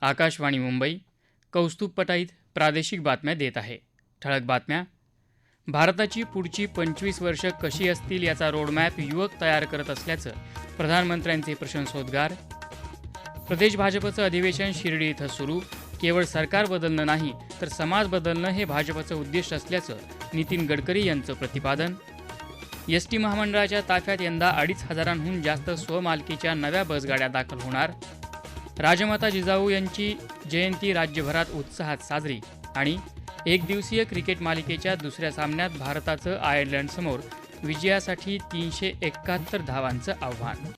आकाशवाणी मुंबई कौस्तुभ पटाईत प्रादेशिक बातम्या देत आहे. ठळक बातम्या. भारताची पुढची पंचवीस वर्ष कशी असतील याचा रोडमॅप युवक तयार करत असल्याचं प्रधानमंत्र्यांचे प्रशंसोद्गार. प्रदेश भाजपचं अधिवेशन शिर्डी इथं सुरू. केवळ सरकार बदलणं नाही तर समाज बदलणं हे भाजपचं उद्दिष्ट असल्याचं नितीन गडकरी यांचं प्रतिपादन. एस टी महामंडळाच्या ताफ्यात यंदा अडीच हजारांहून जास्त स्वमालकीच्या नव्या बसगाड्या दाखल होणार. राजमाता जिजाऊ यांची जयंती राज्यभरात उत्साहात साजरी आणि एकदिवसीय क्रिकेट मालिकेच्या दुसऱ्या सामन्यात भारताचं आयर्लंडसमोर विजयासाठी तीनशे एकाहत्तर धावांचं आव्हान.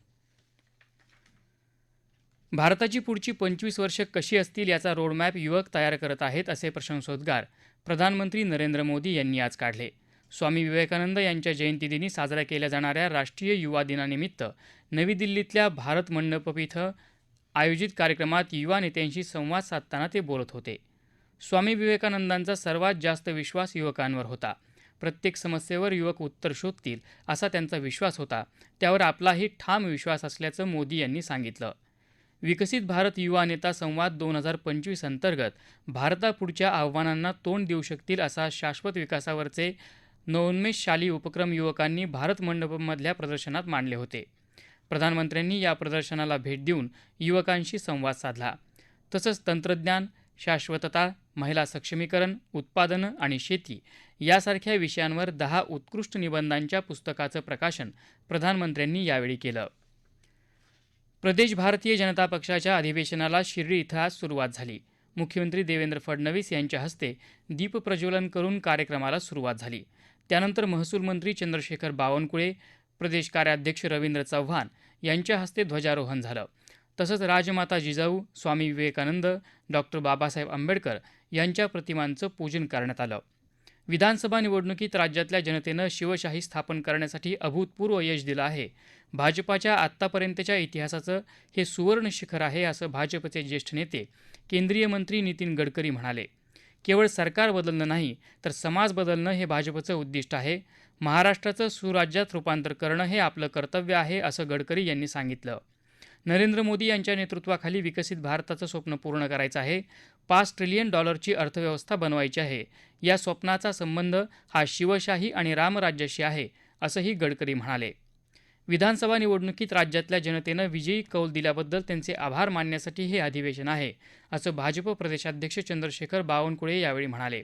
भारताची पुढची पंचवीस वर्ष कशी असतील याचा रोडमॅप युवक तयार करत आहेत असे प्रशंसोद्गार प्रधानमंत्री नरेंद्र मोदी यांनी आज काढले. स्वामी विवेकानंद यांच्या जयंतीदिनी साजऱ्या केल्या जाणाऱ्या राष्ट्रीय युवा दिनानिमित्त नवी दिल्लीतल्या भारत मंडप इथं आयोजित कार्यक्रमात युवा नेत्यांशी संवाद साधताना ते बोलत होते. स्वामी विवेकानंदांचा सर्वात जास्त विश्वास युवकांवर होता. प्रत्येक समस्येवर युवक उत्तर शोधतील असा त्यांचा विश्वास होता. त्यावर आपलाही ठाम विश्वास असल्याचं मोदी यांनी सांगितलं. विकसित भारत युवा नेता संवाद दोन हजार पंचवीस अंतर्गत भारतापुढच्या आव्हानांना तोंड देऊ शकतील असा शाश्वत विकासावरचे नवोन्मेषशाली उपक्रम युवकांनी भारत मंडपमधल्या प्रदर्शनात मांडले होते. प्रधानमंत्र्यांनी या प्रदर्शनाला भेट देऊन युवकांशी संवाद साधला. तसंच तंत्रज्ञान शाश्वतता महिला सक्षमीकरण उत्पादनं आणि शेती यासारख्या विषयांवर दहा उत्कृष्ट निबंधांच्या पुस्तकाचं प्रकाशन प्रधानमंत्र्यांनी यावेळी केलं. प्रदेश भारतीय जनता पक्षाच्या अधिवेशनाला शिर्डी इथं आज सुरुवात झाली. मुख्यमंत्री देवेंद्र फडणवीस यांच्या हस्ते दीपप्रज्वलन करून कार्यक्रमाला सुरुवात झाली. त्यानंतर महसूल मंत्री चंद्रशेखर बावनकुळे प्रदेश कार्याध्यक्ष रवींद्र चव्हाण यांच्या हस्ते ध्वजारोहण झालं. तसंच राजमाता जिजाऊ स्वामी विवेकानंद डॉक्टर बाबासाहेब आंबेडकर यांच्या प्रतिमांचं पूजन करण्यात आलं. विधानसभा निवडणुकीत राज्यातल्या जनतेनं शिवशाही स्थापन करण्यासाठी अभूतपूर्व यश दिलं आहे. भाजपाच्या आत्तापर्यंतच्या इतिहासाचं हे सुवर्ण शिखर आहे असं भाजपचे ज्येष्ठ नेते केंद्रीय मंत्री नितीन गडकरी म्हणाले. केवळ सरकार बदलणं नाही तर समाज बदलणं हे भाजपचं उद्दिष्ट आहे. महाराष्ट्राचं सुराज्यात रूपांतर करणं हे आपलं कर्तव्य आहे असं गडकरी यांनी सांगितलं. नरेंद्र मोदी यांच्या नेतृत्वाखाली विकसित भारताचं स्वप्न पूर्ण करायचं आहे. पाच ट्रिलियन डॉलरची अर्थव्यवस्था बनवायची आहे. या स्वप्नाचा संबंध हा शिवशाही आणि रामराज्याशी आहे असंही गडकरी म्हणाले. विधानसभा निवडणुकीत राज्यातल्या जनतेनं विजयी कौल दिल्याबद्दल त्यांचे आभार मानण्यासाठी हे अधिवेशन आहे असं भाजप प्रदेशाध्यक्ष चंद्रशेखर बावनकुळे यावेळी म्हणाले.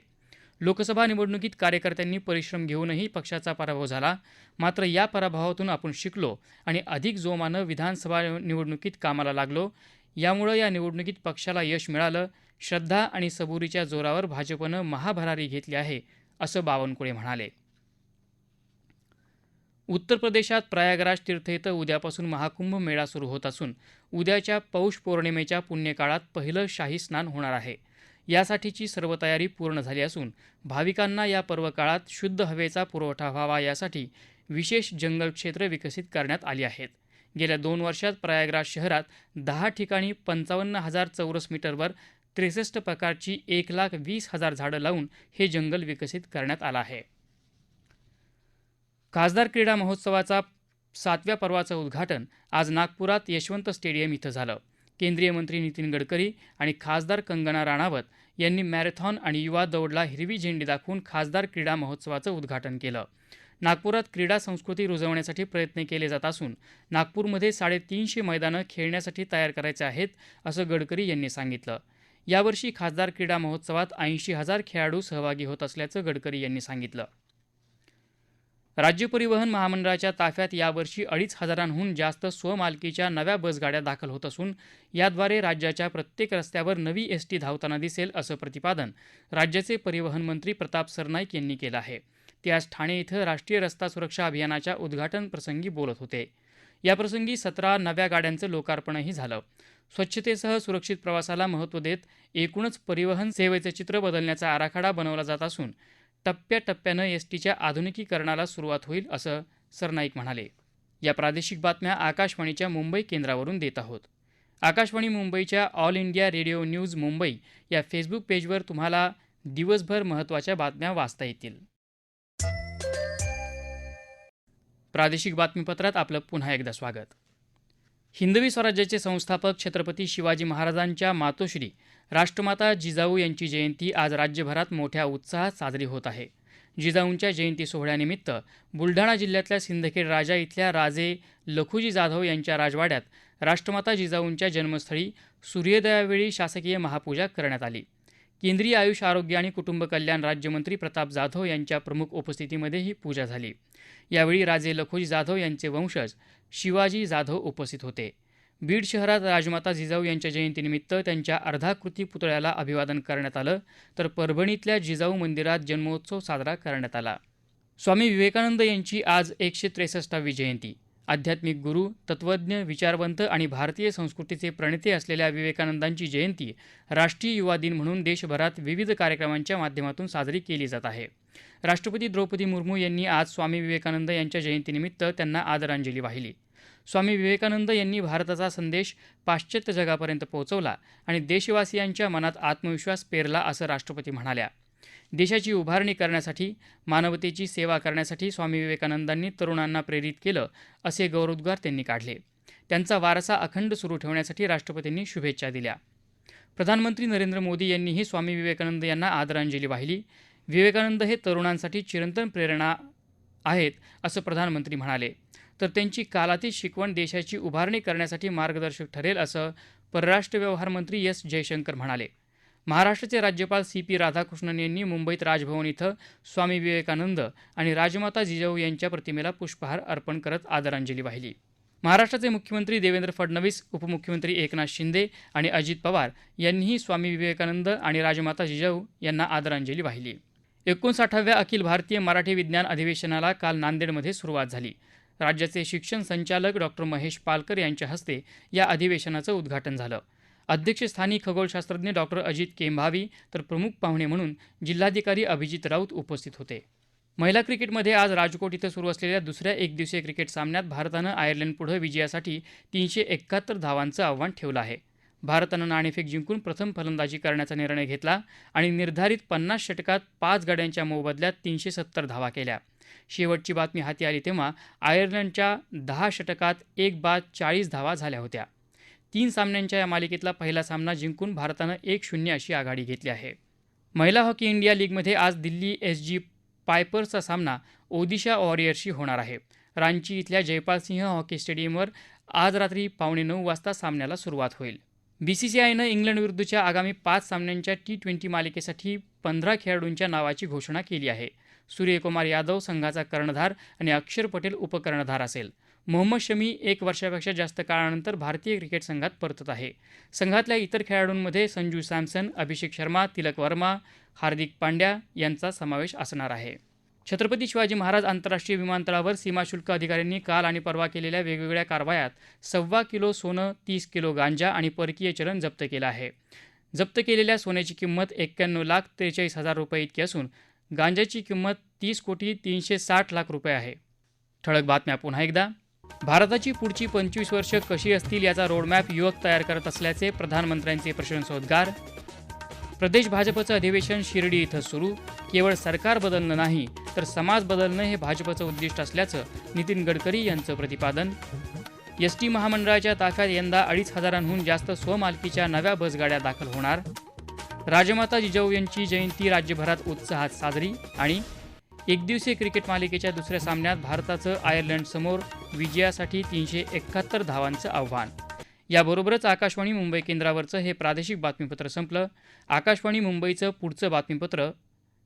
लोकसभा निवडणुकीत कार्यकर्त्यांनी परिश्रम घेऊनही पक्षाचा पराभव झाला. मात्र या पराभवातून आपण शिकलो आणि अधिक जोमानं विधानसभा निवडणुकीत कामाला लागलो. यामुळं या निवडणुकीत पक्षाला यश मिळालं. श्रद्धा आणि सबुरीच्या जोरावर भाजपनं महाभरारी घेतली आहे असं बावनकुळे म्हणाले. उत्तर प्रदेशात प्रयागराज तीर्थ इथं उद्यापासून महाकुंभ मेळा सुरू होत असून उद्याच्या पौष पौर्णिमेच्या पुण्यकाळात पहिलं शाही स्नान होणार आहे. यासाठीची सर्व तयारी पूर्ण झाली असून भाविकांना या पर्वकाळात शुद्ध हवेचा पुरवठा व्हावा यासाठी विशेष जंगल क्षेत्र विकसित करण्यात आली आहेत. गेल्या दोन वर्षात प्रयागराज शहरात दहा ठिकाणी पंचावन्न हजार चौरस मीटरवर त्रेसष्ट प्रकारची एक लाख वीस हजार झाडं लावून हे जंगल विकसित करण्यात आलं आहे. खासदार क्रीडा महोत्सवाचा सातव्या पर्वाचं उद्घाटन आज नागपुरात यशवंत स्टेडियम इथं झालं. केंद्रीय मंत्री नितीन गडकरी आणि खासदार कंगना राणावत यांनी मॅरेथॉन आणि युवा दौडला हिरवी झेंडी दाखवून खासदार क्रीडा महोत्सवाचं उद्घाटन केलं. नागपुरात क्रीडा संस्कृती रुजवण्यासाठी प्रयत्न केले जात असून नागपूरमध्ये साडेतीनशे मैदानं खेळण्यासाठी तयार करायचे आहेत असं गडकरी यांनी सांगितलं. यावर्षी खासदार क्रीडा महोत्सवात ऐंशी हजार खेळाडू सहभागी होत असल्याचं गडकरी यांनी सांगितलं. राज्य परिवहन महामंडळाच्या ताफ्यात यावर्षी अडीच हजारांहून जास्त स्वमालकीच्या नव्या बसगाड्या दाखल होत असून याद्वारे राज्याच्या प्रत्येक रस्त्यावर नवी एस टी धावताना दिसेल असं प्रतिपादन राज्याचे परिवहन मंत्री प्रताप सरनाईक यांनी केलं आहे. ते आज ठाणे इथं राष्ट्रीय रस्ता सुरक्षा अभियानाच्या उद्घाटन प्रसंगी बोलत होते. याप्रसंगी सतरा नव्या गाड्यांचं लोकार्पणही झालं. स्वच्छतेसह सुरक्षित प्रवासाला महत्त्व देत एकूणच परिवहन सेवेचं चित्र बदलण्याचा आराखडा बनवला जात असून टप्प्याटप्प्यानं एस टीच्या आधुनिकीकरणाला सुरुवात होईल असं सरनाईक म्हणाले. या प्रादेशिक बातम्या आकाशवाणीच्या मुंबई केंद्रावरून देत आहोत. आकाशवाणी मुंबईच्या All India Radio news Mumbai या फेसबुक पेजवर तुम्हाला दिवसभर महत्त्वाच्या बातम्या वाचता येतील. प्रादेशिक बातमीपत्रात आपलं पुन्हा एकदा स्वागत. हिंदवी स्वराज्याचे संस्थापक छत्रपती शिवाजी महाराजांच्या मातोश्री राष्ट्रमाता जिजाऊ यांची जयंती आज राज्यभरात मोठ्या उत्साहात साजरी होत आहे. जिजाऊंच्या जयंती सोहळ्यानिमित्त बुलढाणा जिल्ह्यातल्या सिंदखेड राजा इथल्या राजे लखुजी जाधव यांच्या राजवाड्यात राष्ट्रमाता जिजाऊंच्या जन्मस्थळी सूर्योदयावेळी शासकीय महापूजा करण्यात आली. केंद्रीय आयुष आरोग्य आणि कुटुंब कल्याण राज्यमंत्री प्रताप जाधव यांच्या प्रमुख उपस्थितीमध्ये ही पूजा झाली. यावेळी राजे लखोजी जाधव यांचे वंशज शिवाजी जाधव उपस्थित होते. बीड शहरात राजमाता जिजाऊ यांच्या जयंतीनिमित्त त्यांच्या अर्धाकृती पुतळ्याला अभिवादन करण्यात आलं तर परभणीतल्या जिजाऊ मंदिरात जन्मोत्सव साजरा करण्यात आला. स्वामी विवेकानंद यांची आज एकशे त्रेसष्टावी जयंती. आध्यात्मिक गुरु तत्वज्ञ विचारवंत आणि भारतीय संस्कृतीचे प्रणेते असलेल्या विवेकानंदांची जयंती राष्ट्रीय युवा दिन म्हणून देशभरात विविध कार्यक्रमांच्या माध्यमातून साजरी केली जात आहे. राष्ट्रपती द्रौपदी मुर्मू यांनी आज स्वामी विवेकानंद यांच्या जयंतीनिमित्त त्यांना आदरांजली वाहिली. स्वामी विवेकानंद यांनी भारताचा संदेश पाश्चात्य जगापर्यंत पोहोचवला आणि देशवासियांच्या मनात आत्मविश्वास पेरला असं राष्ट्रपती म्हणाल्या. देशाची उभारणी करण्यासाठी मानवतेची सेवा करण्यासाठी स्वामी विवेकानंदांनी तरुणांना प्रेरित केलं असे गौरवोद्गार त्यांनी काढले. त्यांचा वारसा अखंड सुरू ठेवण्यासाठी राष्ट्रपतींनी शुभेच्छा दिल्या. प्रधानमंत्री नरेंद्र मोदी यांनीही स्वामी विवेकानंद यांना आदरांजली वाहिली. विवेकानंद हे तरुणांसाठी चिरंतन प्रेरणा आहेत असं प्रधानमंत्री म्हणाले. तर त्यांची कालातीत शिकवण देशाची उभारणी करण्यासाठी मार्गदर्शक ठरेल असं परराष्ट्र व्यवहार मंत्री एस जयशंकर म्हणाले. महाराष्ट्राचे राज्यपाल सी पी राधाकृष्णन यांनी मुंबईत राजभवन इथं स्वामी विवेकानंद आणि राजमाता जिजाऊ यांच्या प्रतिमेला पुष्पहार अर्पण करत आदरांजली वाहिली. महाराष्ट्राचे मुख्यमंत्री देवेंद्र फडणवीस उपमुख्यमंत्री एकनाथ शिंदे आणि अजित पवार यांनीही स्वामी विवेकानंद आणि राजमाता जिजाऊ यांना आदरांजली वाहिली. एकोणसाठाव्या अखिल भारतीय मराठी विज्ञान अधिवेशनाला काल नांदेडमध्ये सुरुवात झाली. राज्याचे शिक्षण संचालक डॉक्टर महेश पालकर यांच्या हस्ते या अधिवेशनाचं उद्घाटन झालं. अध्यक्षस्थानी खगोलशास्त्रज्ञ डॉक्टर अजित केंभावी तर प्रमुख पाहुणे म्हणून जिल्हाधिकारी अभिजित राऊत उपस्थित होते. महिला क्रिकेटमध्ये आज राजकोट इथं सुरू असलेल्या दुसऱ्या एकदिवसीय क्रिकेट सामन्यात भारतानं आयर्लंडपुढं विजयासाठी तीनशे एकाहत्तर धावांचं आव्हान ठेवलं आहे. भारतानं नाणेफेक जिंकून प्रथम फलंदाजी करण्याचा निर्णय घेतला आणि निर्धारित पन्नास षटकात पाच गड्यांच्या मोबदल्यात तीनशे सत्तर धावा केल्या. शेवटची बातमी हाती आली तेव्हा आयर्लंडच्या दहा षटकात एक बाद चाळीस धावा झाल्या होत्या. तीन सामन्यांच्या या मालिकेतला पहिला सामना जिंकून भारतानं एक शून्य अशी आघाडी घेतली आहे. महिला हॉकी इंडिया लीगमध्ये आज दिल्ली एस जी पायपर्सचा सामना ओदिशा वॉरियर्सशी होणार आहे. रांची इथल्या जयपाल सिंह हॉकी स्टेडियमवर आज रात्री पावणे नऊ वाजता सामन्याला सुरुवात होईल. बी सी सी आयनं इंग्लंडविरुद्धच्या आगामी पाच सामन्यांच्या टी ट्वेंटी मालिकेसाठी पंधरा खेळाडूंच्या नावाची घोषणा केली आहे. सूर्यकुमार यादव संघाचा कर्णधार आणि अक्षर पटेल उपकर्णधार असेल. मोहम्मद शमी एक वर्षापेक्षा जास्त काळानंतर भारतीय क्रिकेट संघात परतत आहे. संघातल्या इतर खेळाडूंमध्ये संजू सॅमसन अभिषेक शर्मा तिलक वर्मा हार्दिक पांड्या यांचा समावेश असणार आहे. छत्रपती शिवाजी महाराज आंतरराष्ट्रीय विमानतळावर सीमाशुल्क अधिकाऱ्यांनी काल आणि परवा केलेल्या वेगवेगळ्या कारवायात सव्वा किलो सोनं तीस किलो गांजा आणि परकीय चलन जप्त केलं आहे. जप्त केलेल्या सोन्याची किंमत एक्क्याण्णव लाख त्रेचाळीस हजार रुपये इतकी असून गांजाची किंमत तीस कोटी तीनशे साठ लाख रुपये आहे. ठळक बातम्या पुन्हा एकदा. भारताची पुढची पंचवीस वर्ष कशी असतील याचा रोडमॅप युवक तयार करत असल्याचे प्रधानमंत्र्यांचे प्रशंसोद्गार. प्रदेश भाजपचं अधिवेशन शिर्डी इथं सुरू. केवळ सरकार बदलणं नाही तर समाज बदलणं हे भाजपचं उद्दिष्ट असल्याचं नितीन गडकरी यांचं प्रतिपादन. एस टी महामंडळाच्या ताफ्यात यंदा अडीच हजारांहून जास्त स्वमालकीच्या नव्या बसगाड्या दाखल होणार. राजमाता जिजाऊ यांची जयंती राज्यभरात उत्साहात साजरी आणि एकदिवसीय क्रिकेट मालिकेच्या दुसऱ्या सामन्यात भारताचं आयर्लंडसमोर विजयासाठी तीनशे एकाहत्तर धावांचं आव्हान. याबरोबरच आकाशवाणी मुंबई केंद्रावरचं हे प्रादेशिक बातमीपत्र संपलं. आकाशवाणी मुंबईचं पुढचं बातमीपत्र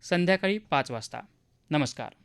संध्याकाळी पाच वाजता. नमस्कार.